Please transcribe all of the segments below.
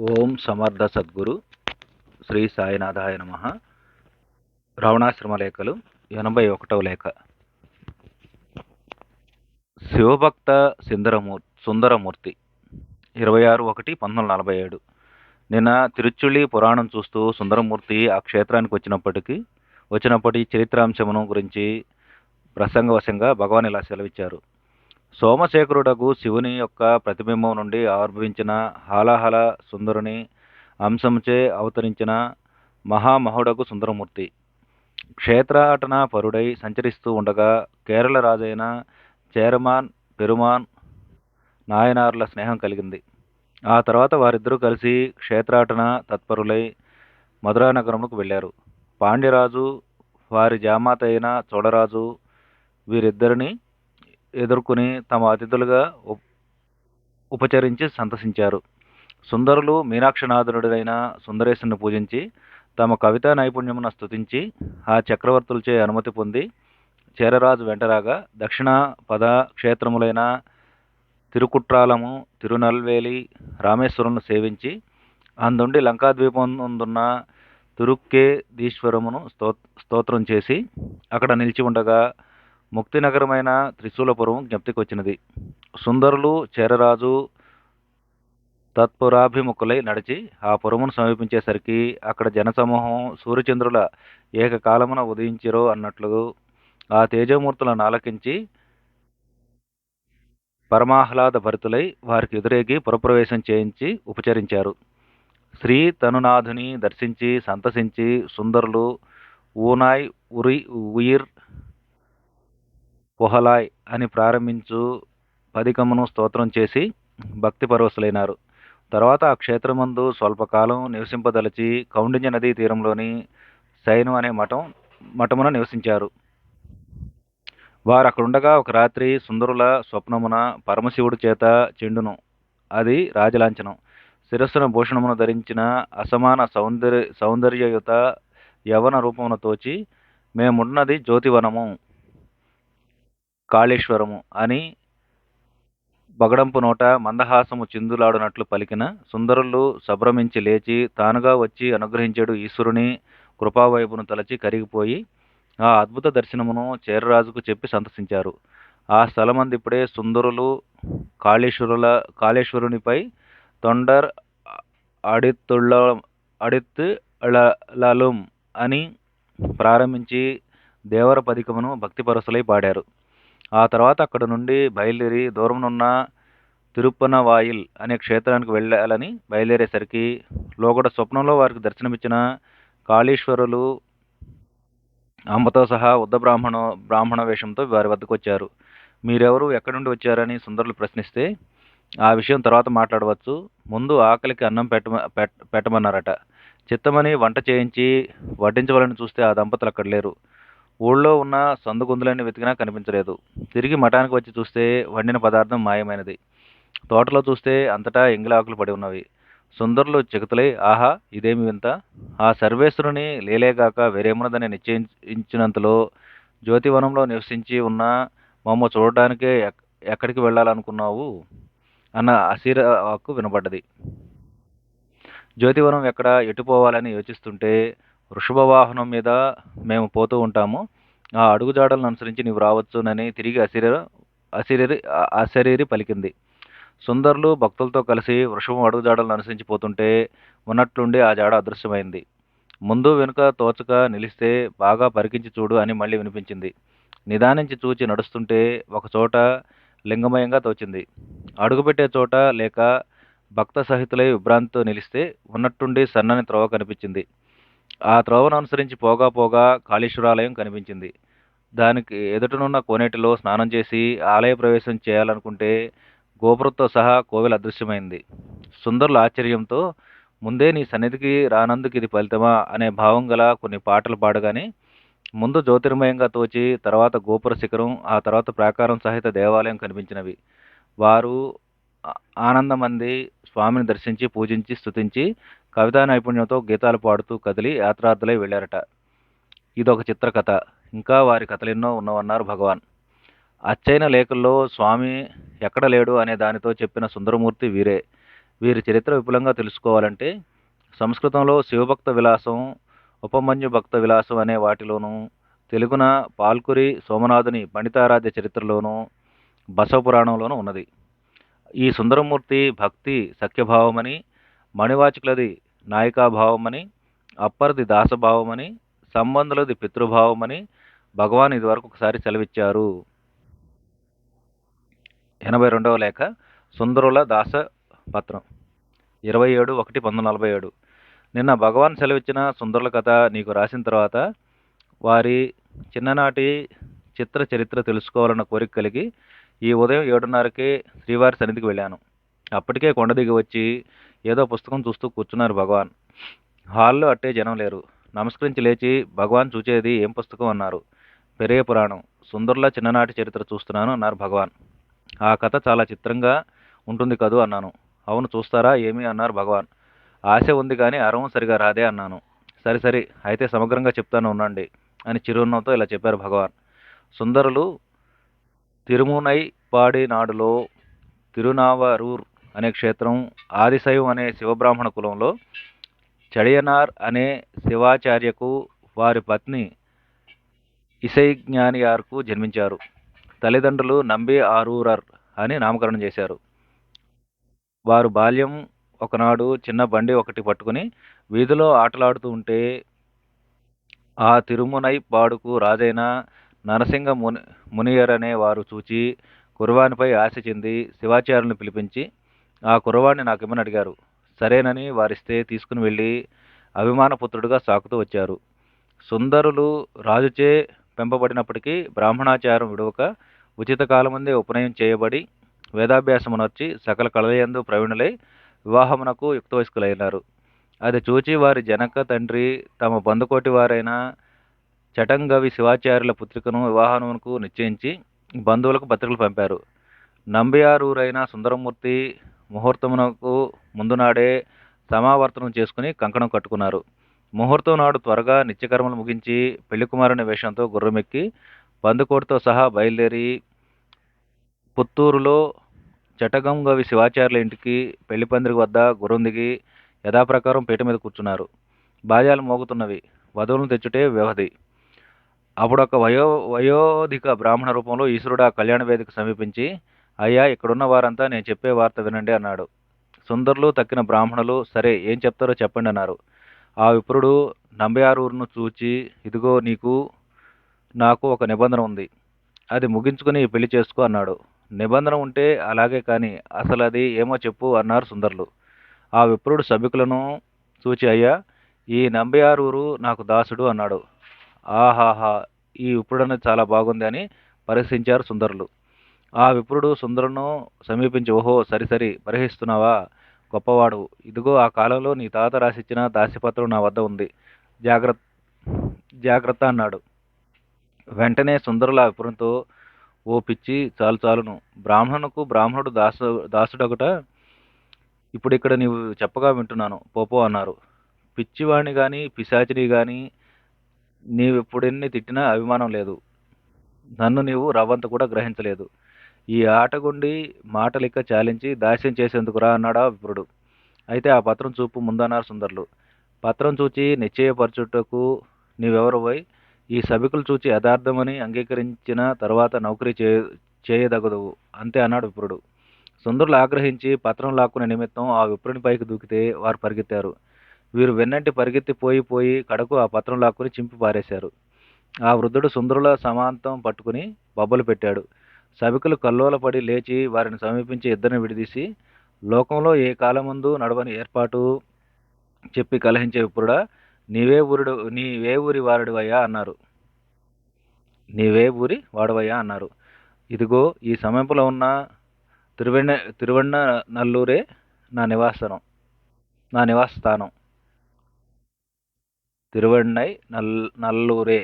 ఓం సమర్థ సద్గురు శ్రీ సాయినాథాయ నమ. రావణాశ్రమ లేఖలు ఎనభై ఒకటవ లేఖ. శివభక్త సుందరమూర్ సుందరమూర్తి ఇరవై ఆరు ఒకటి పంతొమ్మిది నలభై ఏడు. నిన్న తిరుచుళ్ళి పురాణం చూస్తూ సుందరమూర్తి ఆ క్షేత్రానికి వచ్చినప్పటికీ వచ్చినప్పటి చరిత్రాంశమును గురించి ప్రసంగవశంగా భగవాన్ ఇలా సెలవిచ్చారు. సోమశేఖరుడకు శివుని యొక్క ప్రతిబింబం నుండి ఆవిర్భవించిన హాలాహల సుందరుని అంశంచే అవతరించిన మహామహుడకు సుందరమూర్తి. క్షేత్రాటన పరుడై సంచరిస్తూ ఉండగా కేరళ రాజైన చేరమాన్ పెరుమాన్ నాయనార్ల స్నేహం కలిగింది. ఆ తర్వాత వారిద్దరూ కలిసి క్షేత్రాటన తత్పరులై మధురానగరంకు వెళ్ళారు. పాండ్యరాజు వారి జామాత అయిన చోడరాజు వీరిద్దరిని ఎదుర్కొని తమ అతిథులుగా ఉపచరించి సంతసించారు. సుందరులు మీనాక్షనాథుడైన సుందరేశుని పూజించి తమ కవితా నైపుణ్యమును స్తుతించి ఆ చక్రవర్తులచే అనుమతి పొంది చేరరాజు వెంటరాగా దక్షిణ పద క్షేత్రములైన తిరుకుట్రాలము తిరునల్వేలి రామేశ్వరులను సేవించి అందుండి లంకాద్వీపం నందున్న తిరుక్కేదీశ్వరమును స్తోత్రం చేసి అక్కడ నిలిచి ఉండగా ముక్తి నగరమైన త్రిశూలపురం జ్ఞప్తికొచ్చినది. సుందరులు చేరరాజు తత్పురాభిముఖులై నడిచి ఆ పురమును సమీపించేసరికి అక్కడ జనసమూహం సూర్యచంద్రుల ఏకకాలమున ఉదయించిరో అన్నట్లు ఆ తేజమూర్తులను ఆలకించి పరమాహ్లాద భరితులై వారికి ఎదురేగి పురప్రవేశం చేయించి ఉపచరించారు. శ్రీ తనునాథుని దర్శించి సంతసించి సుందరులు ఊనాయ్ ఉరి ఉయిర్ పొహలాయ్ అని ప్రారంభించు పదికమును స్తోత్రం చేసి భక్తి పరవశులైనారు. తర్వాత ఆ క్షేత్రమందు స్వల్పకాలం నివసింపదలచి కౌండిన్య నదీ తీరంలోని సైను అనే మఠం మఠమున నివసించారు. వారు అక్కడుండగా ఒక రాత్రి సుందరుల స్వప్నమున పరమశివుడి చేత చెండును అది రాజలాంఛనం. శిరస్సున భూషణమును ధరించిన అసమాన సౌందర్య సౌందర్యయుత యవన రూపమును తోచి మేమున్నది జ్యోతివనము. కాళేశ్వరము అని బగడంపు నోట మందహాసము చిందులాడునట్లు పలికిన సుందరులు సభ్రమించి లేచి తానుగా వచ్చి అనుగ్రహించాడు ఈశ్వరుని కృపావైపును తలచి కరిగిపోయి ఆ అద్భుత దర్శనమును చేరరాజుకు చెప్పి సంతసించారు ఆ స్థలమందిప్పుడే సుందరులు కాళేశ్వరుల కాళేశ్వరునిపై తొండర్ అడిత్తుళ్ళ అడిత్తులలం అని ప్రారంభించి దేవర పదికమును భక్తిపరసులై పాడారు. ఆ తర్వాత అక్కడ నుండి బయలుదేరి దూరమునున్న తిరుప్పనవాయిల్ అనే క్షేత్రానికి వెళ్ళాలని బయలుదేరేసరికి లోగడ స్వప్నంలో వారికి దర్శనమిచ్చిన కాళీశ్వరులు అంబతో సహా ఉద్ద బ్రాహ్మణ బ్రాహ్మణ వేషంతో వారి వద్దకు వచ్చారు మీరెవరు ఎక్కడి నుండి వచ్చారని సుందరులు ప్రశ్నిస్తే ఆ విషయం తర్వాత మాట్లాడవచ్చు. ముందు ఆకలికి అన్నం పెట్టమ పెట్టమన్నారట. చిత్తమని వంట చేయించి వడ్డించవాలని చూస్తే ఆ దంపతులు అక్కడ లేరు. ఊళ్ళో ఉన్న సందుగుందులన్నీ వెతికినా కనిపించలేదు. తిరిగి మఠానికి వచ్చి చూస్తే వండిన పదార్థం మాయమైనది. తోటలో చూస్తే అంతటా ఎంగిలాకులు పడి ఉన్నవి. సుందరులు చికుతులై ఆహా ఇదేమి వింత? ఆ సర్వేశ్వరుని లేలేగాక వేరేమున్నదని నిశ్చయించినంతలో జ్యోతివనంలో నివసించి ఉన్న మమ్మ చూడటానికే ఎక్- ఎక్కడికి వెళ్ళాలనుకున్నావు? అన్న అసిరాకు వినపడ్డది జ్యోతివనం ఎక్కడ ఎటుపోవాలని యోచిస్తుంటే వృషభ వాహనం మీద మేము పోతూ ఉంటాము. ఆ అడుగుజాడలను అనుసరించి నీవు రావచ్చునని తిరిగి అశరీర అశరీరి అశరీరి పలికింది. సుందరులు భక్తులతో కలిసి వృషభం అడుగుజాడలను అనుసరించి పోతుంటే ఉన్నట్లుండి ఆ జాడ అదృశ్యమైంది. ముందు వెనుక తోచక నిలిస్తే బాగా పరికించి చూడు అని మళ్ళీ వినిపించింది. నిదానించి చూచి నడుస్తుంటే ఒకచోట లింగమయంగా తోచింది. అడుగుపెట్టే చోట లేక భక్త సహితులై విభ్రాంతితో నిలిస్తే ఉన్నట్టుండి సన్నని త్రోవ కనిపించింది. ఆ త్రోవను అనుసరించి పోగా పోగా కాళేశ్వరాలయం కనిపించింది. దానికి ఎదుటనున్న కోనేటిలో స్నానం చేసి ఆలయ ప్రవేశం చేయాలనుకుంటే గోపురంతో సహా కోవెల అదృశ్యమైంది. సుందరుల ఆశ్చర్యంతో ముందే నీ సన్నిధికి రానందుకు ఇది ఫలితమా అనే భావం గల కొన్ని పాటలు పాడగానే ముందు జ్యోతిర్మయంగా తోచి తర్వాత గోపుర శిఖరం ఆ తర్వాత ప్రాకారం సహిత దేవాలయం కనిపించినవి. వారు ఆనందమంది స్వామిని దర్శించి పూజించి స్తుతించి కవితా నైపుణ్యంతో గీతాలు పాడుతూ కదిలి యాత్రార్థులై వెళ్ళారట. ఇదొక చిత్రకథ. ఇంకా వారి కథలెన్నో ఉన్నవన్నారు భగవాన్. అచ్చైన లేఖల్లో స్వామి ఎక్కడ లేడు అనే దానితో చెప్పిన సుందరమూర్తి వీరే. వీరి చరిత్ర విపులంగా తెలుసుకోవాలంటే సంస్కృతంలో శివభక్త విలాసం ఉపమన్యు భక్త విలాసం అనే వాటిలోనూ తెలుగున పాల్కురి సోమనాథుని పండితారాధ్య చరిత్రలోనూ బసవపురాణంలోనూ ఉన్నది. ఈ సుందరమూర్తి భక్తి సఖ్యభావమని మణివాచకులది నాయికాభావమని అప్పర్ది దాసభావమని సంబంధులది పితృభావమని భగవాన్ ఇదివరకు ఒకసారి సెలవిచ్చారు. ఎనభై రెండవ లేఖ సుందరుల దాస పత్రం ఇరవై ఏడు ఒకటి పంతొమ్మిది నలభై ఏడు. నిన్న భగవాన్ సెలవిచ్చిన సుందరుల కథ నీకు రాసిన తర్వాత వారి చిన్ననాటి చిత్ర చరిత్ర తెలుసుకోవాలన్న కోరిక కలిగి ఈ ఉదయం ఏడున్నరకే శ్రీవారి సన్నిధికి వెళ్ళాను. అప్పటికే కొండ దిగి వచ్చి ఏదో పుస్తకం చూస్తూ కూర్చున్నారు భగవాన్. హాల్లో అట్టే జనం లేరు. నమస్కరించి లేచి భగవాన్ చూచేది ఏం పుస్తకం? అన్నారు. పెరియ పురాణం. సుందర్ల చిన్ననాటి చరిత్ర చూస్తున్నాను అన్నారు భగవాన్. ఆ కథ చాలా చిత్రంగా ఉంటుంది కదూ అన్నాను. అవును చూస్తారా? ఏమి? అన్నారు భగవాన్. ఆశ ఉంది కానీ అరవం సరిగా రాదే అన్నాను. సరి సరి అయితే సమగ్రంగా చెప్తాను ఉండండి అని చిరునవ్వుతో ఇలా చెప్పారు భగవాన్. సుందరులు తిరుమునై పాడి నాడులో తిరునావరూర్ అనే క్షేత్రం ఆదిశైవం అనే శివబ్రాహ్మణ కులంలో చడియనార్ అనే శివాచార్యకు వారి పత్ని ఇసైజ్ఞానియార్కు జన్మించారు. తల్లిదండ్రులు నంబి ఆరూరర్ అని నామకరణం చేశారు. వారు బాల్యం ఒకనాడు చిన్న బండి ఒకటి పట్టుకుని వీధిలో ఆటలాడుతూ ఉంటే ఆ తిరుమునై పాడుకు రాజైన నరసింగ ముని మునియర్ అనే వారు చూచి కురవానిపై ఆశ చెంది శివాచార్యులను పిలిపించి ఆ కురవాణ్ణి నాకిమ్మని అడిగారు. సరేనని వారిస్తే తీసుకుని వెళ్ళి అభిమానపుత్రుడుగా సాకుతూ వచ్చారు. సుందరులు రాజుచే పెంపబడినప్పటికీ బ్రాహ్మణాచారం విడవక ఉచిత కాలముందే ఉపనయం చేయబడి వేదాభ్యాసమునర్చి సకల కళలయందు ప్రవీణులై వివాహమునకు యుక్త వయస్కులైనారు అది చూచి వారి జనక తండ్రి తమ బంధుకోటి వారైన చటంగవి శివాచార్యుల పుత్రికను వివాహమునకు నిశ్చయించి బంధువులకు పత్రికలు పంపారు. నంబియారూరైన సుందరమూర్తి ముహూర్తమునకు ముందు నాడే సమావర్తనం చేసుకుని కంకణం కట్టుకున్నారు. ముహూర్తం నాడు త్వరగా నిత్యకర్మలు ముగించి పెళ్ళికుమారుని వేషంతో గుర్రమెక్కి బందుకోటితో సహా బయలుదేరి పుత్తూరులో చటగంగవి శివాచార్యుల ఇంటికి పెళ్ళి పందిరి వద్ద గుర్రం దిగి యథాప్రకారం పీట మీద కూర్చున్నారు. బాజాలు మోగుతున్నవి. వధువులను తెచ్చుటే వ్యవధి. అప్పుడు ఒక వయో వయోధిక బ్రాహ్మణ రూపంలో ఈశ్వరుడు ఆ కళ్యాణ వేదిక సమీపించి అయ్యా ఇక్కడున్న వారంతా నేను చెప్పే వార్త వినండి అన్నాడు. సుందరులు తక్కిన బ్రాహ్మణులు సరే ఏం చెప్తారో చెప్పండి అన్నారు. ఆ విప్రుడు నంబయారూరును చూచి ఇదిగో నీకు నాకు ఒక నిబంధన ఉంది. అది ముగించుకుని పెళ్ళి చేసుకో అన్నాడు. నిబంధన ఉంటే అలాగే కానీ అసలు అది ఏమో చెప్పు అన్నారు సుందరులు. ఆ విప్రుడు సభికులను చూచి అయ్యా ఈ నంబయారూరు నాకు దాసుడు అన్నాడు. ఆహాహా ఈ విప్రుడనేది చాలా బాగుంది అని పరిశీలించారు సుందరులు. ఆ విప్రుడు సుందరును సమీపించి ఓహో సరి సరి పరిహిస్తున్నావా గొప్పవాడు. ఇదిగో ఆ కాలంలో నీ తాత రాసిచ్చిన దాసిపత్రం నా వద్ద ఉంది. జాగ్రత్త జాగ్రత్త అన్నాడు. వెంటనే సుందరుల ఆ ఓ పిచ్చి చాలు చాలును. బ్రాహ్మణుకు బ్రాహ్మణుడు దాసు దాసుడొకట ఇప్పుడు ఇక్కడ నీవు చెప్పగా వింటున్నాను. పోపో అన్నారు. పిచ్చివాణ్ణి కానీ పిశాచిని కానీ నీవెప్పుడెన్ని తిట్టినా అభిమానం లేదు. నన్ను నీవు రవ్వంత కూడా గ్రహించలేదు. ఈ ఆటగుండి మాటలిక్క చాలించి దాస్యం చేసేందుకు రా అన్నాడా విప్రుడు. అయితే ఆ పత్రం చూపు ముందన్నారు సుందరులు. పత్రం చూచి నిశ్చయపరచుటకు నీవెవరువై ఈ సభికులు చూచి యథార్థమని అంగీకరించిన తర్వాత నౌకరీ చే చేయదగదు అంతే అన్నాడు విప్రుడు. సుందరులు ఆగ్రహించి పత్రం లాక్కునే నిమిత్తం ఆ విప్రుని పైకి దూకితే వారు పరిగెత్తారు. వీరు వెన్నంటి పరిగెత్తి పోయి పోయి కడకు ఆ పత్రం లాక్కుని చింపి పారేశారు. ఆ వృద్ధుడు సుందరుల సమాంతం పట్టుకుని బొబ్బలు పెట్టాడు. సభికులు కల్లోలపడి లేచి వారిని సమీపించి ఇద్దరిని విడిదీసి లోకంలో ఏ కాలమందు నడవని ఏర్పాటు చెప్పి కలహించే ఇప్పుడా నీవే ఊరుడు నీవే ఊరి వారుడివయ్యా అన్నారు. నీవే ఊరి వాడవయ్యా అన్నారు. ఇదిగో ఈ సమీపంలో ఉన్న తిరువెన్న తిరువెన్న నల్లూరే నా నివాసనం నా నివాస స్థానం తిరువెన్నై నల్ నల్లూరే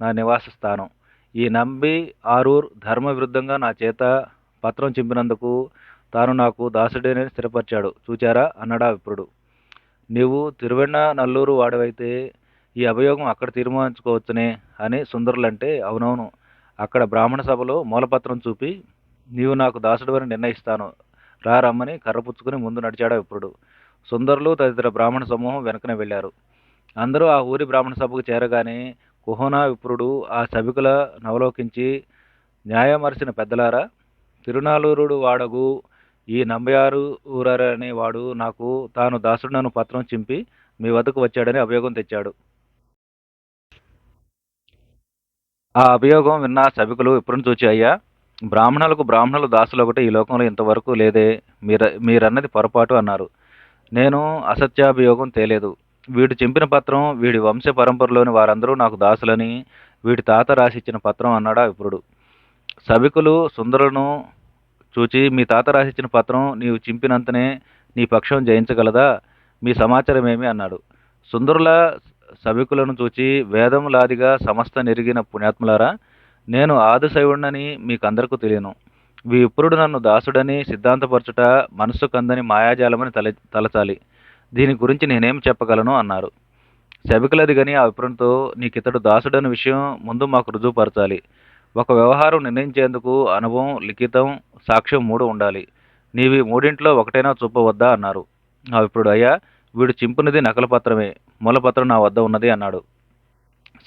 నా నివాస స్థానం ఈ నంబి ఆరూర్ ధర్మ విరుద్ధంగా నా చేత పత్రం చింపినందుకు తాను నాకు దాసుడేనని స్థిరపరిచాడు. చూచారా? అన్నాడా విప్రుడు. నీవు తిరువెన్న నల్లూరు వాడవైతే ఈ అభియోగం అక్కడ తీర్మానించుకోవచ్చునే అని సుందరులంటే అవునవును. అక్కడ బ్రాహ్మణ సభలో మూలపత్రం చూపి నీవు నాకు దాసుడువని నిర్ణయిస్తాను. రా రమ్మని కర్ర పుచ్చుకుని ముందు నడిచాడు విప్రుడు. సుందరులు తదితర బ్రాహ్మణ సమూహం వెనకనే వెళ్ళారు. అందరూ ఆ ఊరి బ్రాహ్మణ సభకు చేరగానే కుహోనా విప్రుడు ఆ సభికుల నవలోకించి న్యాయమరిచిన పెద్దలారా తిరునాలూరుడు వాడగు ఈ నంబయారు ఊరనే వాడు నాకు తాను దాసుడను పత్రం చింపి మీ వద్దకు వచ్చాడని అభియోగం తెచ్చాడు. ఆ అభియోగం విన్న సభికులు ఇప్పుడు చూచి అయ్యా బ్రాహ్మణులకు బ్రాహ్మణులు దాసులు ఒకటి ఈ లోకంలో ఇంతవరకు లేదే మీర మీరన్నది పొరపాటు అన్నారు. నేను అసత్యాభియోగం తేలేదు. వీడు చింపిన పత్రం వీడి వంశ పరంపరలోని వారందరూ నాకు దాసులని వీడి తాత రాసిచ్చిన పత్రం అన్నాడా విప్రుడు. సభికులు సుందరులను చూచి మీ తాత రాసిచ్చిన పత్రం నీవు చింపినంతనే నీ పక్షం జయించగలదా? మీ సమాచారం ఏమి అన్నాడు. సుందరుల సభికులను చూచి వేదములాదిగా సమస్త నెరిగిన పుణ్యాత్ములారా నేను ఆదిశైవుణ్ణని మీకందరికీ తెలియను. మీ విప్రుడు నన్ను దాసుడని సిద్ధాంతపరచుట మనస్సు కందని మాయాజాలమని తల తలచాలి. దీని గురించి నేనేం చెప్పగలను? అన్నారు. సభికులది గని ఆ విప్రంతో నీకితడు దాసుడని విషయం ముందు మాకు రుజువుపరచాలి. ఒక వ్యవహారం నిర్ణయించేందుకు అనుభవం లిఖితం సాక్ష్యం మూడు ఉండాలి. నీవి మూడింట్లో ఒకటైనా చూపవద్దా అన్నారు. ఆ విప్రుడు అయ్యా వీడు చింపునది నకల పత్రమే మూలపత్రం నా వద్ద ఉన్నది అన్నాడు.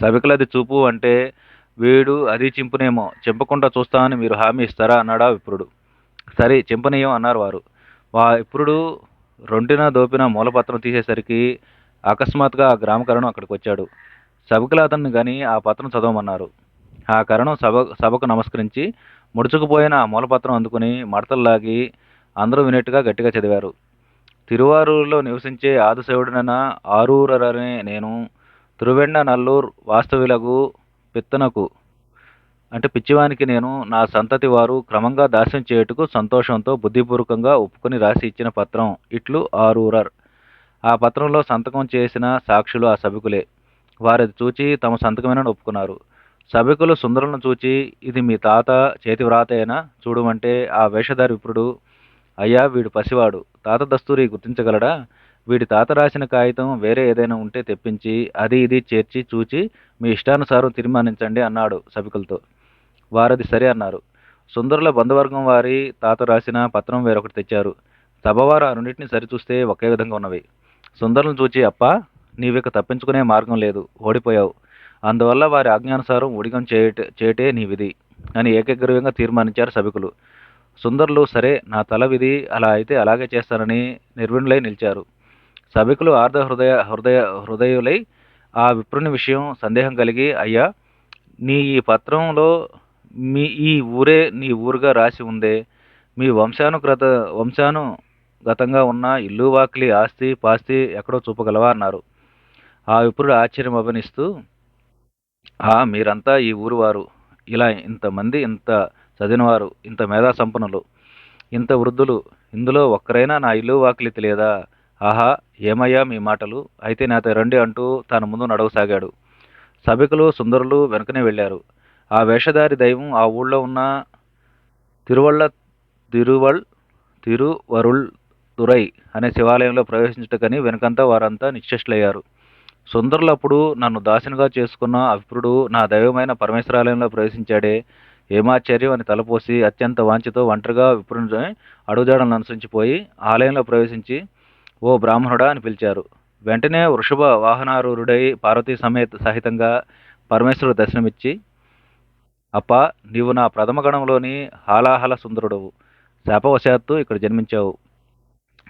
సభికులది చూపు అంటే వీడు అది చింపునేమో చింపకుండా చూస్తామని మీరు హామీ ఇస్తారా? అన్నాడా విప్రుడు. సరే చింపనీయం అన్నారు వారు. వా విప్రుడు రొంటిన దోపిన మూలపత్రం తీసేసరికి అకస్మాత్తుగా ఆ గ్రామకరణం అక్కడికి వచ్చాడు. సభకులు అతన్ని గని ఆ పత్రం చదవమన్నారు. ఆ కరణం సభ సభకు నమస్కరించి ముడుచుకుపోయిన ఆ మూలపత్రం అందుకుని మడతలు లాగి అందరూ వినేట్టుగా గట్టిగా చదివారు. తిరువారూరులో నివసించే ఆదిశివుడినైన ఆరూరనే నేను తిరువెండ నల్లూర్ వాస్తవిలకు పిత్తనకు అంటే పిచ్చివానికి నేను నా సంతతి వారు క్రమంగా దాస్యం చేయుటకు సంతోషంతో బుద్ధిపూర్వకంగా ఒప్పుకొని రాసి ఇచ్చిన పత్రం ఇట్లు ఆరూరర్. ఆ పత్రంలో సంతకం చేసిన సాక్షులు ఆ సభికులే. వారిది చూచి తమ సంతకమేనని ఒప్పుకున్నారు. సభికులు సుందరులను చూచి ఇది మీ తాత చేతి వ్రాతేనా చూడమంటే ఆ వేషధారి విప్రుడు. అయ్యా వీడు పసివాడు. తాత దస్తూరి గుర్తించగలడా? వీడి తాత రాసిన కాగితం వేరే ఏదైనా ఉంటే తెప్పించి అది ఇది చేర్చి చూచి మీ ఇష్టానుసారం తీర్మానించండి అన్నాడు సభికులతో. వారది సరే అన్నారు. సుందరుల బంధువర్గం వారి తాత రాసిన పత్రం వేరొకటి తెచ్చారు. సభవారు ఆ రెండింటిని సరిచూస్తే ఒకే విధంగా ఉన్నవి. సుందరులను చూచి అప్ప నీవిక తప్పించుకునే మార్గం లేదు ఓడిపోయావు. అందువల్ల వారి ఆజ్ఞానుసారం ఉడిగం చేయట చేయటే నీ విధి అని ఏకగ్రీవంగా తీర్మానించారు సభికులు. సుందరులు సరే నా తల విధి అలా అయితే అలాగే చేస్తానని నిర్విణులై నిలిచారు. సభికులు ఆర్ధ హృదయ హృదయ హృదయులై ఆ విప్రుని విషయం సందేహం కలిగి అయ్యా నీ ఈ పత్రంలో మీ ఈ ఊరే నీ ఊరుగా రాసి ఉందే. మీ వంశానుగ్రత వంశానుగతంగా ఉన్న ఇల్లు వాకిలి ఆస్తి పాస్తి ఎక్కడో చూపగలవా అన్నారు. ఆ విప్రుడు ఆశ్చర్యం అభినిస్తూ ఆ మీరంతా ఈ ఊరు వారు. ఇలా ఇంతమంది ఇంత చదివినవారు ఇంత మేధా సంపన్నులు ఇంత వృద్ధులు. ఇందులో ఒక్కరైనా నా ఇల్లు వాకిలి తెలియదా? ఆహా ఏమయ్యా మీ మాటలు? అయితే నాతో రండి అంటూ తాను ముందు నడవసాగాడు. సభికులు సుందరులు వెనుకనే వెళ్ళారు. ఆ వేషధారి దైవం ఆ ఊళ్ళో ఉన్న తిరువళ్ళ తిరువల్ తిరువరుల్ తురై అనే శివాలయంలో ప్రవేశించటకని వెనుకంతా వారంతా నిశ్చేష్లయ్యారు సుందరులప్పుడు నన్ను దాసునిగా చేసుకున్న అవిప్రుడు నా దైవమైన పరమేశ్వరాలయంలో ప్రవేశించాడే. ఏమాశ్చర్యం అని తలపోసి అత్యంత వాంఛతో ఒంటరిగా విప్రుని అడుగుజాడలను అనుసరించిపోయి ఆలయంలో ప్రవేశించి ఓ బ్రాహ్మణుడా అని పిలిచారు. వెంటనే వృషభ వాహనారూఢుడై పార్వతీ సమేత సహితంగా పరమేశ్వరుడు దర్శనమిచ్చి అప్ప నీవు నా ప్రథమ గణంలోని హాలాహల సుందరుడవు. శాపవశాత్తు ఇక్కడ జన్మించావు.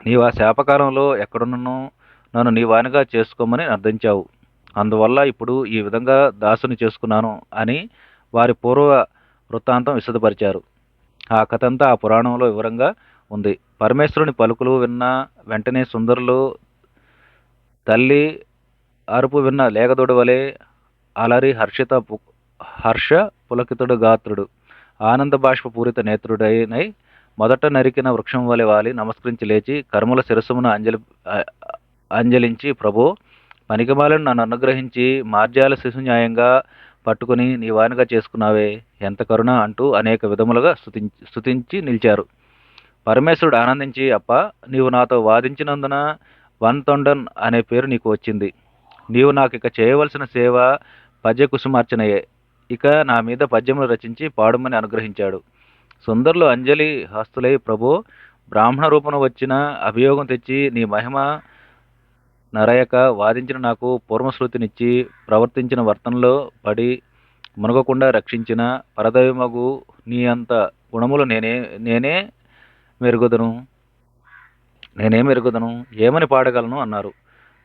నీవు ఆ శాపకాలంలో ఎక్కడున్నను నన్ను నీ వానిగా చేసుకోమని అర్థించావు అందువల్ల ఇప్పుడు ఈ విధంగా దాసుని చేసుకున్నాను అని వారి పూర్వ వృత్తాంతం విశదపరిచారు. ఆ కథంతా ఆ పురాణంలో వివరంగా ఉంది. పరమేశ్వరుని పలుకులు విన్న వెంటనే సుందరులు తల్లి అరుపు విన్న లేగదొడవలే అలరి హర్షిత పు హర్ష పులకితుడు గాత్రుడు. ఆనంద బాష్ప పూరిత నేత్రుడైనై మొదట నరికిన వృక్షం వలె వాలి నమస్కరించి లేచి కర్మల శిరస్సుమును అంజలి అంజలించి ప్రభో పనికిమాలను నన్ను అనుగ్రహించి మార్జాల శిశు న్యాయంగా పట్టుకుని నీవానిగా చేసుకున్నావే. ఎంత కరుణ అంటూ అనేక విధములుగా స్తుతించి స్థుతించి నిలిచారు. పరమేశ్వరుడు ఆనందించి అప్ప నీవు నాతో వాదించినందున వన్ తొండన్ అనే పేరు నీకు వచ్చింది. నీవు నాకు ఇక చేయవలసిన సేవ పద్య కుసుమార్చనయే ఇక నా మీద పద్యములు రచించి పాడమని అనుగ్రహించాడు. సుందరులు అంజలి హస్తులై ప్రభు బ్రాహ్మణ రూపం వచ్చిన అభియోగం తెచ్చి నీ మహిమ నరయక వాదించిన నాకు పూర్వశ్రుతినిచ్చి ప్రవర్తించిన వర్తనలో పడి మునగకుండా రక్షించిన పరదైవమగు నీ అంత గుణములు నేనే నేనే మెరుగుదను నేనే మెరుగుదను ఏమని పాడగలను అన్నారు.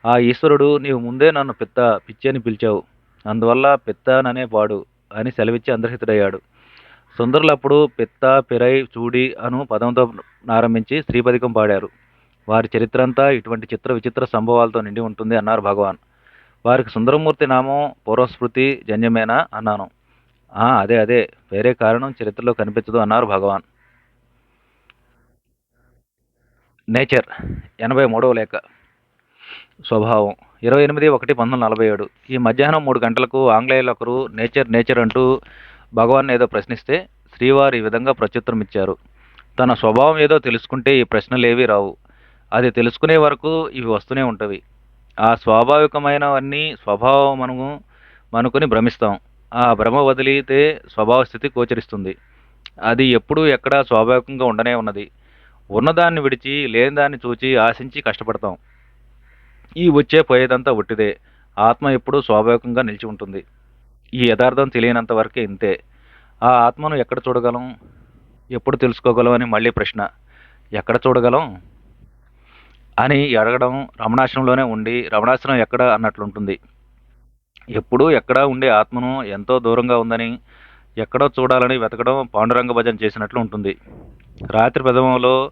ఆ ఈశ్వరుడు నీవు ముందే నన్ను పిత్త పిచ్చి అని పిలిచావు. అందువల్ల పెత్తాననే పాడు. అని సెలవిచ్చి అంతర్హితుడయ్యాడు సుందరులప్పుడు పిత్త పిరై చూడి అను పదంతో ప్రారంభించి శ్రీపదికం పాడారు. వారి చరిత్ర అంతా ఇటువంటి చిత్ర విచిత్ర సంభవాలతో నిండి ఉంటుంది అన్నారు భగవాన్. వారికి సుందరమూర్తి నామం పూర్వస్మృతి జన్యమేనా అన్నాను. అదే అదే వేరే కారణం చరిత్రలో కనిపించదు అన్నారు భగవాన్. నేచర్ ఎనభై మూడవ లేఖ. స్వభావం. ఇరవై ఎనిమిది ఒకటి పంతొమ్మిది నలభై ఏడు. ఈ మధ్యాహ్నం మూడు గంటలకు ఆంగ్లేయులు ఒకరు నేచర్ నేచర్ అంటూ భగవాన్ ఏదో ప్రశ్నిస్తే శ్రీవారు ఈ విధంగా ప్రత్యుత్తరం ఇచ్చారు తన స్వభావం ఏదో తెలుసుకుంటే ఈ ప్రశ్నలు ఏవీ రావు. అది తెలుసుకునే వరకు ఇవి వస్తూనే ఉంటవి. ఆ స్వాభావికమైనవన్నీ స్వభావం మనము మనుకుని భ్రమిస్తాం. ఆ భ్రమ వదిలితే స్వభావ స్థితి గోచరిస్తుంది. అది ఎప్పుడూ ఎక్కడా స్వాభావికంగా ఉండనే ఉన్నది. ఉన్నదాన్ని విడిచి లేని దాన్ని చూచి ఆశించి కష్టపడతాం. ఈ వచ్చే పోయేదంతా ఒట్టిదే. ఆత్మ ఎప్పుడూ స్వాభావికంగా నిలిచి ఉంటుంది. ఈ యథార్థం తెలియనంత వరకే ఇంతే. ఆ ఆత్మను ఎక్కడ చూడగలం? ఎప్పుడు తెలుసుకోగలం అని మళ్ళీ ప్రశ్న. ఎక్కడ చూడగలం? అని అడగడం రమణాశ్రమంలోనే ఉండి రమణాశ్రమం ఎక్కడ అన్నట్లుంటుంది. ఎప్పుడూ ఎక్కడా ఉండే ఆత్మను ఎంతో దూరంగా ఉందని ఎక్కడో చూడాలని వెతకడం పాండురంగ భజన చేసినట్లు ఉంటుంది రాత్రి ప్రథమంలో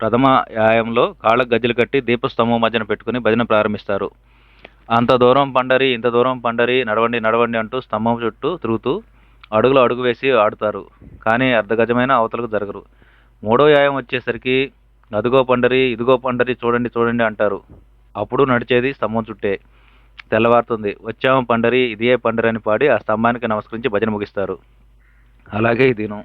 ప్రథమ యాయంలో కాళ్ళకు గజ్జలు కట్టి దీపస్తంభం మధ్యన పెట్టుకుని భజన ప్రారంభిస్తారు. అంత దూరం పండరి ఇంత దూరం పండరి నడవండి నడవండి అంటూ స్తంభం చుట్టూ తిరుగుతూ అడుగులు అడుగు వేసి ఆడుతారు. కానీ అర్ధగజమైన అవతలకు జరగరు. మూడో యాయం వచ్చేసరికి అదుగో పండరి ఇదిగో పండరి చూడండి చూడండి అంటారు. అప్పుడు నడిచేది స్తంభం చుట్టే తెల్లవారుతుంది. వచ్చాము పండరి ఇదే పండరి అని పాడి ఆ స్తంభానికి నమస్కరించి భజన ముగిస్తారు. అలాగే ఈ దినం.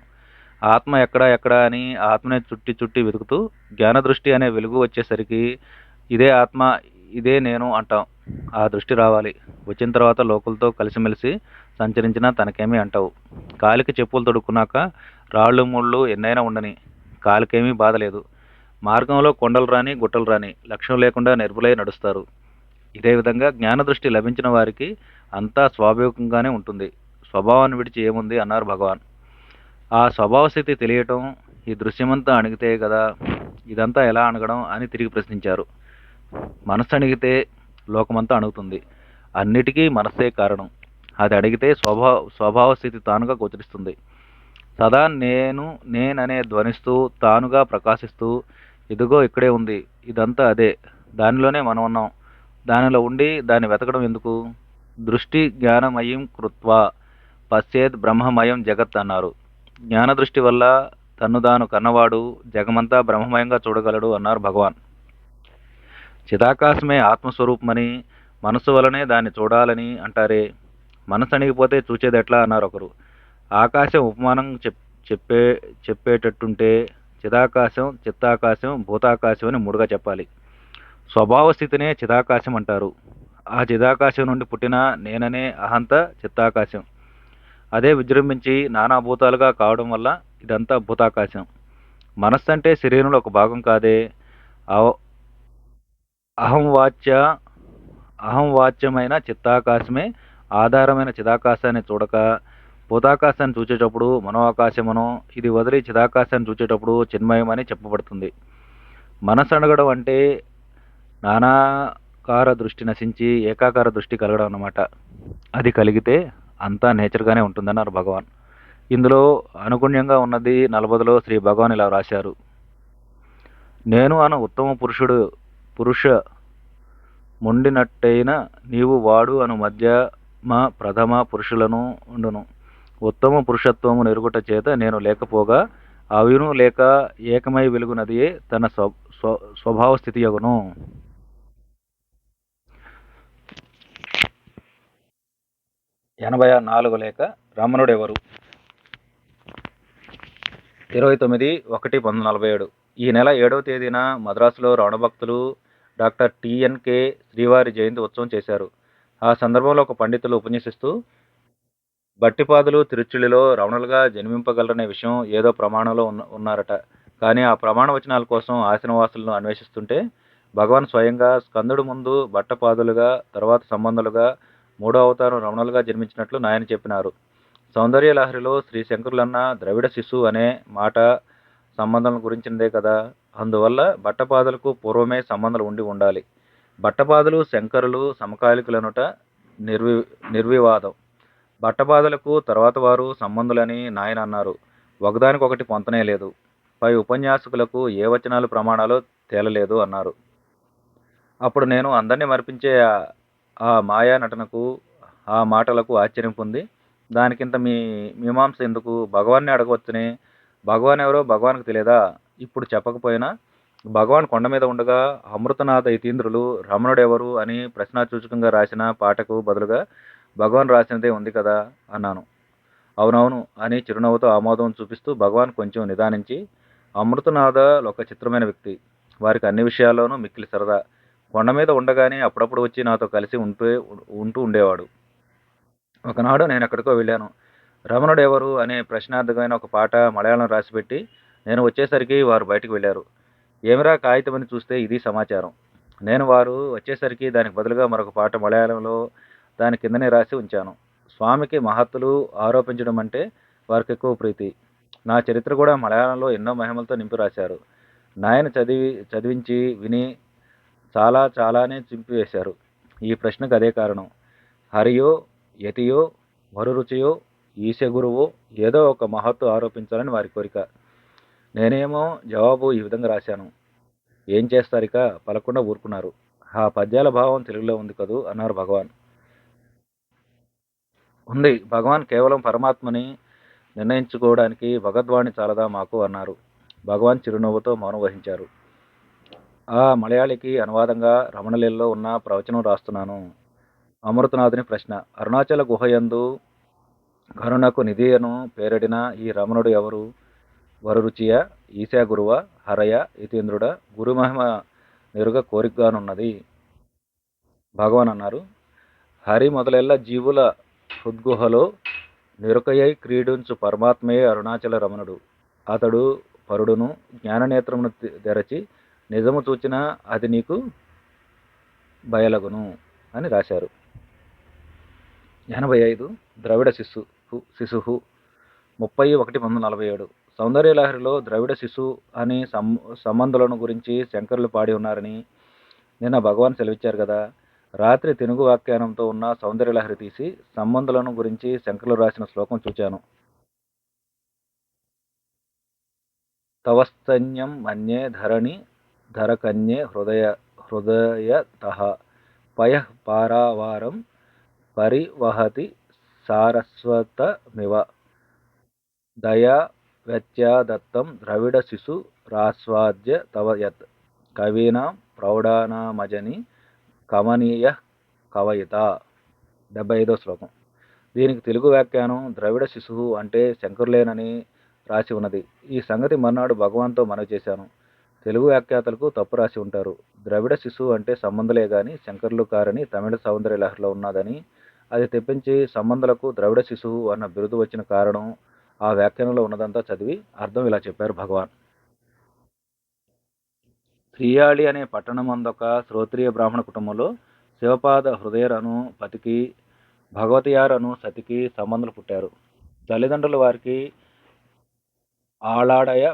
ఆత్మ ఎక్కడా ఎక్కడా అని ఆత్మనే చుట్టి చుట్టి వెతుకుతూ జ్ఞానదృష్టి అనే వెలుగు వచ్చేసరికి ఇదే ఆత్మ ఇదే నేను అంటాం. ఆ దృష్టి రావాలి. వచ్చిన తర్వాత లోకలతో కలిసిమెలిసి సంచరించినా తనకేమీ అంటావు. కాలికి చెప్పులు తొడుక్కున్నాక రాళ్ళు ముళ్ళు ఎన్నైనా ఉండని. కాలికేమీ బాధ లేదు. మార్గంలో కొండలు రాని గుట్టలు రాని లక్ష్యం లేకుండా నిర్భులై నడుస్తారు. ఇదే విధంగా జ్ఞానదృష్టి లభించిన వారికి అంతా స్వాభావికంగానే ఉంటుంది. స్వభావాన్ని విడిచి ఏముంది అన్నారు భగవాన్. ఆ స్వభావ స్థితి తెలియటం ఈ దృశ్యమంతా అణిగితే కదా ఇదంతా ఎలా అణగడం అని తిరిగి ప్రశ్నించారు. మనస్సు అణిగితే లోకమంతా అణుగుతుంది. అన్నిటికీ మనస్సే కారణం. అది అడిగితే స్వభావ స్వభావ స్థితి తానుగా గోచరిస్తుంది. సదా నేను నేననే ధ్వనిస్తూ తానుగా ప్రకాశిస్తూ ఇదిగో ఇక్కడే ఉంది ఇదంతా అదే దానిలోనే మనం ఉన్నాం. దానిలో ఉండి దాన్ని వెతకడం ఎందుకు? దృష్టి జ్ఞానమయం కృత్వ పశ్చేద్ బ్రహ్మమయం జగత్ అన్నారు. జ్ఞాన దృష్టి వల్ల తన్ను తాను కన్నవాడు జగమంతా బ్రహ్మమయంగా చూడగలడు అన్నారు భగవాన్. చిదాకాశమే ఆత్మస్వరూపమని మనసు వలనే దాన్ని చూడాలని అంటారే మనసు అణిగిపోతే చూచేది ఎట్లా అన్నారు ఒకరు. ఆకాశం ఉపమానం చెప్ చెప్పే చెప్పేటట్టుంటే చిదాకాశం చిత్తాకాశం భూతాకాశం అని మూడుగా చెప్పాలి. స్వభావ స్థితినే చిదాకాశం అంటారు. ఆ చిదాకాశం నుండి పుట్టిన నేననే అహంత చిత్తాకాశం. అదే విజృంభించి నానాభూతాలుగా కావడం వల్ల ఇదంతా భూతాకాశం. మనస్సు అంటే శరీరంలో ఒక భాగం కాదే. అహంవాచ్య అహం వాచ్య చిత్తాకాశమే ఆధారమైన చిదాకాశాన్ని చూడక భూతాకాశాన్ని చూచేటప్పుడు మనోఆకాశమును ఇది వదిలి చిదాకాశాన్ని చూచేటప్పుడు చిన్మయమని చెప్పబడుతుంది. మనసు అడగడం అంటే నానాకార దృష్టి నశించి ఏకాకార దృష్టి కలగడం అన్నమాట. అది కలిగితే అంతా నేచర్గానే ఉంటుందన్నారు భగవాన్. ఇందులో అనుగుణ్యంగా ఉన్నది నలభదిలో శ్రీ భగవాన్ ఇలా రాశారు నేను అను ఉత్తమ పురుషుడు పురుష ముండినట్టయిన నీవు వాడు అను మధ్యమ ప్రథమ పురుషులను ఉండును. ఉత్తమ పురుషత్వము నెరుగుట చేత నేను లేకపోగా అవిను లేక ఏకమై వెలుగునదియే తన స్వ స్వ- స్వభావ స్థితి ఎనభై నాలుగు లేక రమణుడెవరు? ఇరవై తొమ్మిది ఒకటి పంతొమ్మిది నలభై ఏడు. ఈ నెల ఏడవ తేదీన మద్రాసులో రమణ భక్తులు డాక్టర్ టిఎన్కే శ్రీవారి జయంతి ఉత్సవం చేశారు. ఆ సందర్భంలో ఒక పండితులు ఉపన్యసిస్తూ బట్టిపాదులు తిరుచులిలో రమణులుగా జన్మింపగలరనే విషయం ఏదో ప్రమాణంలో ఉన్న ఉన్నారట. కానీ ఆ ప్రమాణ వచనాల కోసం ఆశ్రమవాసులను అన్వేషిస్తుంటే భగవాన్ స్వయంగా స్కందుడు ముందు బట్టపాదులుగా తర్వాత సంబంధులుగా మూడో అవతారం రమణులుగా జన్మించినట్లు నాయన చెప్పినారు. సౌందర్య లహరిలో శ్రీ శంకరులన్న ద్రవిడ శిశు అనే మాట సంబంధం గురించిందే కదా. అందువల్ల బట్టపాదలకు పూర్వమే సంబంధాలు ఉండి ఉండాలి. బట్టపాదలు శంకరులు సమకాలికులనుట నిర్వి నిర్వివాదం. బట్టపాదలకు తర్వాత వారు సంబంధులని నాయన అన్నారు. ఒకదానికొకటి పొంతనే లేదు. పై ఉపన్యాసకులకు ఏ వచనాలు ప్రమాణాలు తేలలేదు అన్నారు. అప్పుడు నేను అందరినీ మరిపించే ఆ- మాయా నటనకు ఆ మాటలకు ఆశ్చర్యం పొంది దానికింత మీ మీమాంస ఎందుకు? భగవాన్ని అడగవచ్చునే. భగవాన్ ఎవరో భగవాన్కి తెలియదా? ఇప్పుడు చెప్పకపోయినా భగవాన్ కొండ మీద ఉండగా అమృతనాథ యతీంద్రులు రమణుడెవరు అని ప్రశ్నాసూచకంగా రాసిన పాటకు బదులుగా భగవాన్ రాసినదే ఉంది కదా? అన్నాను. అవునవును అని చిరునవ్వుతో ఆమోదం చూపిస్తూ భగవాన్ కొంచెం నిదానించి అమృతనాథ ఒక చిత్రమైన వ్యక్తి. వారికి అన్ని విషయాల్లోనూ మిక్కిలి సరదా. కొండ మీద ఉండగానే అప్పుడప్పుడు వచ్చి నాతో కలిసి ఉంటూ ఉంటూ ఉండేవాడు. ఒకనాడు నేను ఎక్కడికో వెళ్ళాను. రమణుడు ఎవరు అనే ప్రశ్నార్థకమైన ఒక పాట మలయాళం రాసిపెట్టి నేను వచ్చేసరికి వారు బయటకు వెళ్ళారు. ఏమిరా కాగితం అని చూస్తే ఇది సమాచారం. నేను వారు వచ్చేసరికి దానికి బదులుగా మరొక పాట మలయాళంలో దాని కిందనే రాసి ఉంచాను. స్వామికి మహత్తులు ఆరోపించడం అంటే వారికి ఎక్కువ ప్రీతి. నా చరిత్ర కూడా మలయాళంలో ఎన్నో మహిమలతో నింపి రాశారు. నాయన చదివి చదివించి విని చాలా చాలానే చింపివేశారు. ఈ ప్రశ్నకు అదే కారణం. హరియో యతియో మరురుచియో ఈశ గురువో ఏదో ఒక మహత్తు ఆరోపించాలని వారి కోరిక. నేనేమో జవాబు ఈ విధంగా రాశాను. ఏం చేస్తారిక? పలకుండా ఊరుకున్నారు. ఆ పద్యాల భావం తెలుగులో ఉంది కదూ? అన్నారు భగవాన్. ఉంది. భగవాన్ కేవలం పరమాత్మని నిర్ణయించుకోవడానికి భగద్వాణి చాలదా మాకు? అన్నారు. భగవాన్ చిరునవ్వుతో మౌనం వహించారు. మలయాళికి అనువాదంగా రమణలీలలో ఉన్న ప్రవచనం రాస్తున్నాను. అమృతనాథుని ప్రశ్న. అరుణాచల గుహయందు కరుణకు నిధియను పేరడిన ఈ రమణుడు ఎవరు? వరురుచియ ఈశా గురువ హరయ యతీంద్రుడ గురుమహిమ నేరుగా కోరికగానున్నది. భగవాన్ అన్నారు హరి మొదలెల్ల జీవుల హృద్గుహలో నిరుకయై క్రీడించు పరమాత్మయే అరుణాచల రమణుడు. అతడు పరుడును జ్ఞాననేత్రమును తెరచి నిజము చూచిన అది నీకు బయలగును అని రాశారు. ఎనభై ఐదు ద్రవిడ శిశు శిశుహు. ముప్పై ఒకటి పంతొమ్మిది నలభై ఏడు. సౌందర్యలహరిలో ద్రవిడ శిశు అని సం సంబంధులను గురించి శంకరులు పాడి ఉన్నారని నిన్న భగవాన్ సెలవిచ్చారు కదా. రాత్రి తెలుగు వ్యాఖ్యానంతో ఉన్న సౌందర్యలహరి తీసి సంబంధులను గురించి శంకరులు రాసిన శ్లోకం చూచాను. తవస్తన్యం మన్యే ధరణి ధరకన్యే హృదయ హృదయత పయ పారావారం పరివహతి సారస్వతమివ దయా వ్యత్యాదత్తం ద్రవిడ శిశు రాస్వాద్య తవ యత్ కవీనాం ప్రౌఢానామజని కమనీయ కవయిత డెబ్బై ఐదో శ్లోకం. దీనికి తెలుగు వ్యాఖ్యానం ద్రవిడ శిశువు అంటే శంకరులేనని రాసి ఉన్నది. ఈ సంగతి మర్నాడు భగవాన్తో మనవి చేశాను. తెలుగు వ్యాఖ్యాతలకు తప్పు రాసి ఉంటారు. ద్రవిడ శిశువు అంటే సంబంధలే గాని శంకర్లు కారని తమిళ సౌందర్య లహరిలో ఉన్నదని అది తెప్పించి సంబంధులకు ద్రవిడ శిశువు అన్న బిరుదు వచ్చిన కారణం ఆ వ్యాఖ్యానంలో ఉన్నదంతా చదివి అర్థం ఇలా చెప్పారు భగవాన్. శ్రీయాళి అనే పట్టణం అందొక శ్రోత్రియ బ్రాహ్మణ కుటుంబంలో శివపాద హృదయరను పతికి భగవతియారను సతికి సంబంధులు పుట్టారు. తల్లిదండ్రులు వారికి ఆళాడయ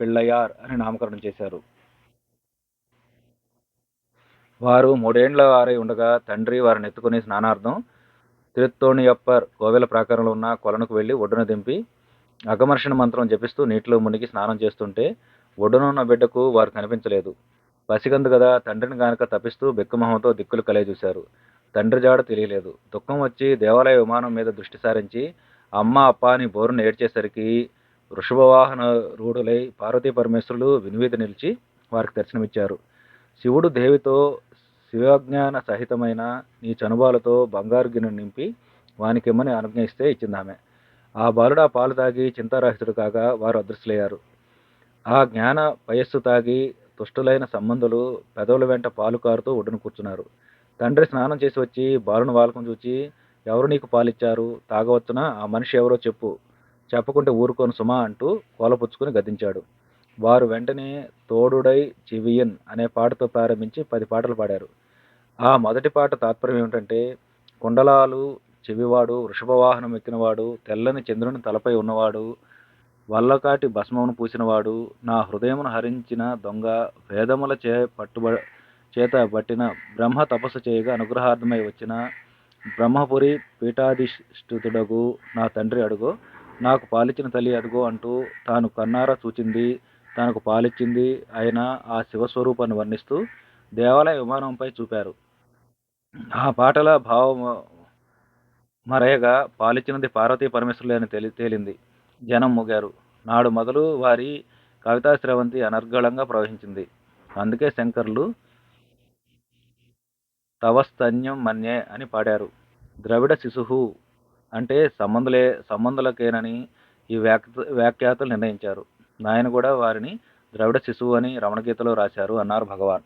పిళ్ళయార్ అని నామకరణం చేశారు. వారు మూడేండ్ల వారై ఉండగా తండ్రి వారిని ఎత్తుకుని స్నానార్థం తిరుత్తోణియప్పర్ కోవెల ప్రాకారంలో ఉన్న కొలనుకు వెళ్ళి ఒడ్డున దింపి అగమర్షణ మంత్రం జపిస్తూ నీటిలో మునిగి స్నానం చేస్తుంటే ఒడ్డున ఉన్న బిడ్డకు వారు కనిపించలేదు. పసిగందు కదా తండ్రిని గానక తప్పిస్తూ బెక్కుమొహంతో దిక్కులు కలయజూశారు చూశారు తండ్రి జాడ తెలియలేదు. దుఃఖం వచ్చి దేవాలయ విమానం మీద దృష్టి సారించి అమ్మ అప్ప అని బోరును ఏడ్చేసరికి వృషభవాహన రూఢులై పార్వతీ పరమేశ్వరులు వినివిధి నిలిచి వారికి దర్శనమిచ్చారు. శివుడు దేవితో శివజ్ఞాన సహితమైన నీ చనుబాలతో బంగారు గిన్నె నింపి వానికిమ్మని అనుజ్ఞయిస్తే ఇచ్చింది ఆమె ఆ బాలుడు ఆ పాలు తాగి చింతారహితుడు కాగా వారు అదృశ్యులయ్యారు. ఆ జ్ఞాన వయస్సు తాగి తుష్టులైన సంబంధులు పెదవుల వెంట పాలు కారుతూ ఒడ్డున కూర్చున్నారు. తండ్రి స్నానం చేసి వచ్చి బాలుని వాలకం చూచి ఎవరు నీకు పాలిచ్చారు? తాగవచ్చునా? ఆ మనిషి ఎవరో చెప్పు. చెప్పకుంటే ఊరుకోను సుమా అంటూ కోలపుచ్చుకుని గద్దించాడు. వారు వెంటనే తోడుడై చివియన్ అనే పాటతో ప్రారంభించి పది పాటలు పాడారు. ఆ మొదటి పాట తాత్పర్యం ఏమిటంటే కుండలాలు చెవివాడు వృషభవాహనం ఎక్కినవాడు తెల్లని చంద్రుని తలపై ఉన్నవాడు వల్లకాటి భస్మమును పూసినవాడు నా హృదయమును హరించిన దొంగ వేదముల చే పట్టుబ చేత పట్టిన బ్రహ్మ తపస్సు చేయగా అనుగ్రహార్థమై వచ్చిన బ్రహ్మపురి పీఠాధిష్ఠితుడగు నా తండ్రి అడుగు. నాకు పాలిచ్చిన తల్లి అదుగో అంటూ తాను కన్నారా చూచింది. తనకు పాలిచ్చింది ఆయన ఆ శివస్వరూపాన్ని వర్ణిస్తూ దేవాలయ విమానంపై చూపారు. ఆ పాటల భావం మరయగా పాలిచ్చినది పార్వతీ పరమేశ్వరులే అని తెలి తేలింది. జనం ముగారు. నాడు మొదలు వారి కవితా స్రవంతి అనర్గళంగా ప్రవహించింది. అందుకే శంకర్లు తవస్తన్యం మన్యే అని పాడారు. ద్రవిడ శిశుహు అంటే సంబంధులే సంబంధులకేనని ఈ వ్యాఖ్య వ్యాఖ్యాతలు నిర్ణయించారు. నాయన కూడా వారిని ద్రవిడ శిశువు అని రమణగీతలో రాశారు అన్నారు భగవాన్.